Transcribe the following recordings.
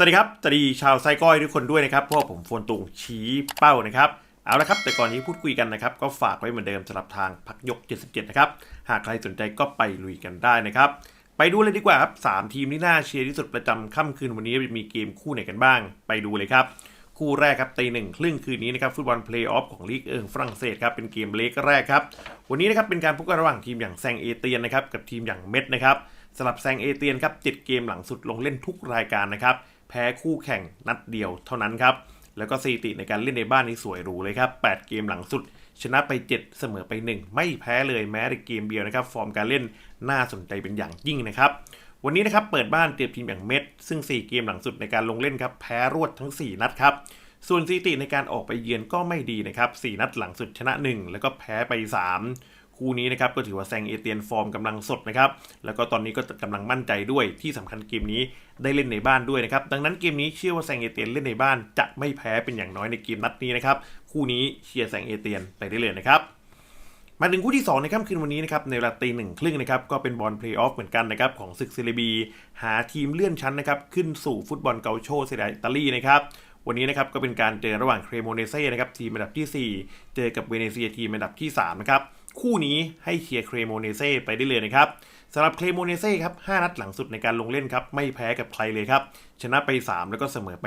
สวัสดีครับสวัสดีชาวไซก้อยทุกคนด้วยนะครับพว่าผมโฟนตุงชี้เป้านะครับ เอาละครับ แต่ก่อนนี้พูดคุยกันนะครับ ก็ฝากไว้เหมือนเดิมสำหรับทางพักยก 77 นะครับ หากใครสนใจก็ไปลุยกันได้นะครับ ไปดูเลยดีกว่าครับ 3 ทีมที่น่าเชียร์ที่สุดประจำค่ำคืนวันนี้จะมีเกมคู่ไหนกันบ้าง ไปดูเลยครับ คู่แรกครับตีหนึ่งครึ่งคืนนี้นะครับฟุตบอลเพลย์ออฟของลีกเอิงฝรั่งเศสครับเป็นเกมเล็กแรกครับวันนี้นะครับเป็นการพบกันระหว่างทีมอย่างแซงเอเตียนนะครับกับทีมอย่างเม็ดนะครับสำหรับแซงเอเตียนครับเจ็ดเกมหลังสุดลงเล่นทุกรายการนะครับ แพ้คู่แข่งนัดเดียวเท่านั้นครับ แล้วก็สถิติในการเล่นในบ้านนี่สวยหรูเลยครับ 8 เกมหลังสุด ชนะไป 7 เสมอไป 1 ไม่แพ้เลยแม้แต่เกมเดียวนะครับ ฟอร์มการเล่นน่าสนใจเป็นอย่างยิ่งนะครับวันนี้นะครับเปิดบ้านเจอทีมอย่างเม็ดซึ่ง 4 เกมหลังสุดในการลงเล่นครับแพ้รวดทั้ง 4 นัดครับส่วนสถิติในการออกไปเยือนก็ไม่ดีนะครับ 4 นัดหลังสุดชนะ 1 แล้วก็แพ้ไป 3 คู่นี้นะครับก็ถือว่าแซงเอเตียนฟอร์มกำลังสดนะครับแล้วก็ตอนนี้ก็กำลังมั่นใจด้วยที่สำคัญเกมนี้ได้เล่นในบ้านด้วยนะครับดังนั้นเกมนี้เชื่อว่าแซงเอเตียนเล่นในบ้านจะไม่แพ้เป็นอย่างน้อยในเกมนัดนี้นะครับคู่นี้เชียร์แซงเอเตียนไปได้เลยนะครับมาถึงคู่ที่ 2 ในค่ำคืนวันนี้นะครับในเวลาตีหนึ่งครึ่งนะครับก็เป็นบอลเพลย์ออฟเหมือนกันนะครับของศึกเซเลบี หาทีมเลื่อนชั้นนะครับขึ้นสู่ฟุตบอลเกาโชเซเรียอิตาลีนะครับวันนี้นะครับก็เป็นการเจอระหว่างเครโมเนเซ่นะครับทีมอันดับที่ 4 เจอกับเวเนเซียทีมอันดับที่3นะครับ คู่นี้ให้เชียร์เครโมเนเซ่ไปได้เลยนะครับสำหรับเครโมเนเซ่ครับ 5 นัดหลังสุดในการลงเล่นครับ ไม่แพ้กับใครเลยครับ ชนะไป 3 แล้วก็เสมอไป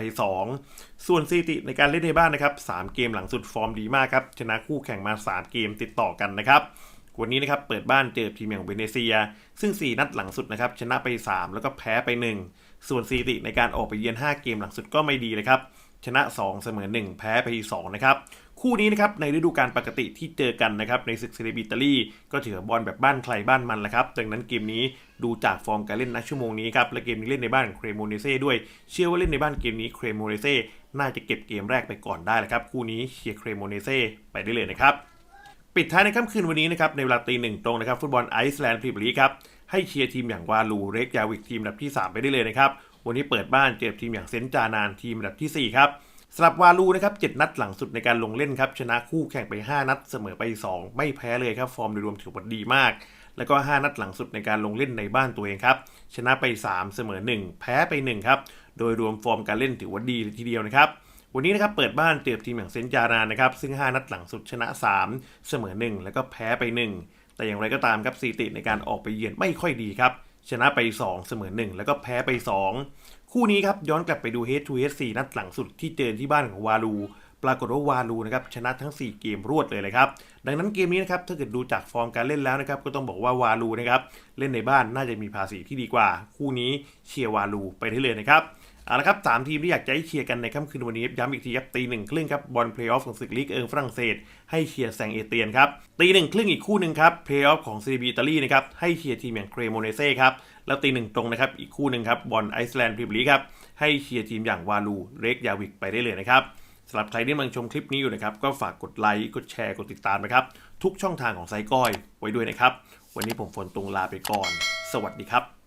2 ส่วนสถิติในการเล่นในบ้านนะครับ 3 เกมหลังสุดฟอร์มดีมากครับ ชนะคู่แข่งมา 3 เกมติดต่อกันนะครับ วันนี้นะครับ เปิดบ้านเจอทีมอย่างเวเนเซีย ซึ่ง 4 นัดหลังสุดนะครับ ชนะไป 3 แล้วก็แพ้ไป 1 ส่วนสถิติในการออกไปเยือน 5 เกมหลังสุดก็ไม่ดีเลยครับ ชนะ 2 เสมอ 1 แพ้ไป 2 นะครับ คู่นี้นะครับในฤดูกาลปกติที่เจอกันนะครับในศึกเซเรบิตาลีก็ถือบอลแบบบ้านใครบ้านมันแหละครับดังนั้นเกมนี้ดูจากฟอร์มการเล่นณชั่วโมงนี้ครับและเกมนี้เล่นในบ้านเครโมเนเซ่ด้วยเชื่อว่าเล่นในบ้านเกมนี้เครโมเนเซ่น่าจะเก็บเกมแรกไปก่อนได้แหละครับคู่นี้เชียร์เครโมเนเซ่ไปได้เลยนะครับปิดท้ายในค่ำคืนวันนี้นะครับในเวลาตีหนึ่งตรงนะครับฟุตบอลไอซ์แลนด์พรีเมียร์ลีกครับให้เชียร์ทีมอย่างวาลูเรกยาวิกทีมอันดับที่ 3 ไปได้เลยนะครับวันนี้เปิดบ้านเจอทีมอย่างเซนจานานทีมอันดับที่4ครับ สำหรับวาลูนะครับ7นัดหลังสุดในการลงเล่นครับชนะคู่แข่งไป 5 นัดเสมอไป 2 ไม่แพ้เลยครับฟอร์มโดยรวมถือว่าดีมาก แล้วก็ 5 นัดหลังสุดในการลงเล่นในบ้านตัวเองครับชนะไป 3 เสมอ 1 แพ้ไป1ครับโดยรวมฟอร์มการเล่นถือว่าดีเลยทีเดียวนะครับวันนี้นะครับเปิดบ้านเจอทีมอย่างเซนจารานนะครับซึ่ง 5 นัดหลังสุดชนะ 3 เสมอ 1 แล้วก็แพ้ไป 1 แต่อย่างไรก็ตามครับสถิติในการออกไปเยือนไม่ค่อยดีครับ ชนะไป 2 เสมอ 1 แล้วก็แพ้ไป 2 คู่นี้ครับ ย้อนกลับไปดู Head to Head 4นัดหลังสุดที่เจอที่บ้านของวาลูปรากฏว่าวาลูนะครับชนะทั้ง 4 เกมรวดเลยเลยครับ ดังนั้นเกมนี้นะครับถ้าเกิดดูจากฟอร์มการเล่นแล้วนะครับก็ต้องบอกว่าวาลูนะครับเล่นในบ้านน่าจะมีภาษีที่ดีกว่า คู่นี้เชียร์วาลูไปได้เลยนะครับ เอาละครับสามทีมที่อยากจะให้เชียร์กันในค่ำคืนวันนี้ย้ำอีกทีครับตีหนึ่งครึ่งครับบอลเพลย์ออฟของศึกลีกเอิงฝรั่งเศส ให้เชียร์แซงเอเตียนครับตีหนึ่งครึ่งอีกคู่หนึ่งครับเพลย์ออฟของซีบีอิตาลีนะครับให้เชียร์ทีมอย่างเครโมเนเซ่ครับแล้วตีหนึ่งตรงนะครับอีกคู่หนึ่งครับบอลไอซ์แลนด์พรีเมียร์ลีกครับให้เชียร์ทีมอย่างวาลูเรกยาวิกไปได้เลยนะครับสำหรับใครที่กำลังชมคลิปนี้อยู่นะครับก็ฝากกดไลค์กดแชร์กดติดตามนะครับทุกช่องทางของไซก้อยไว้ด้วยนะครับวันนี้ผมฝนตุงลาไปก่อน สวัสดีครับ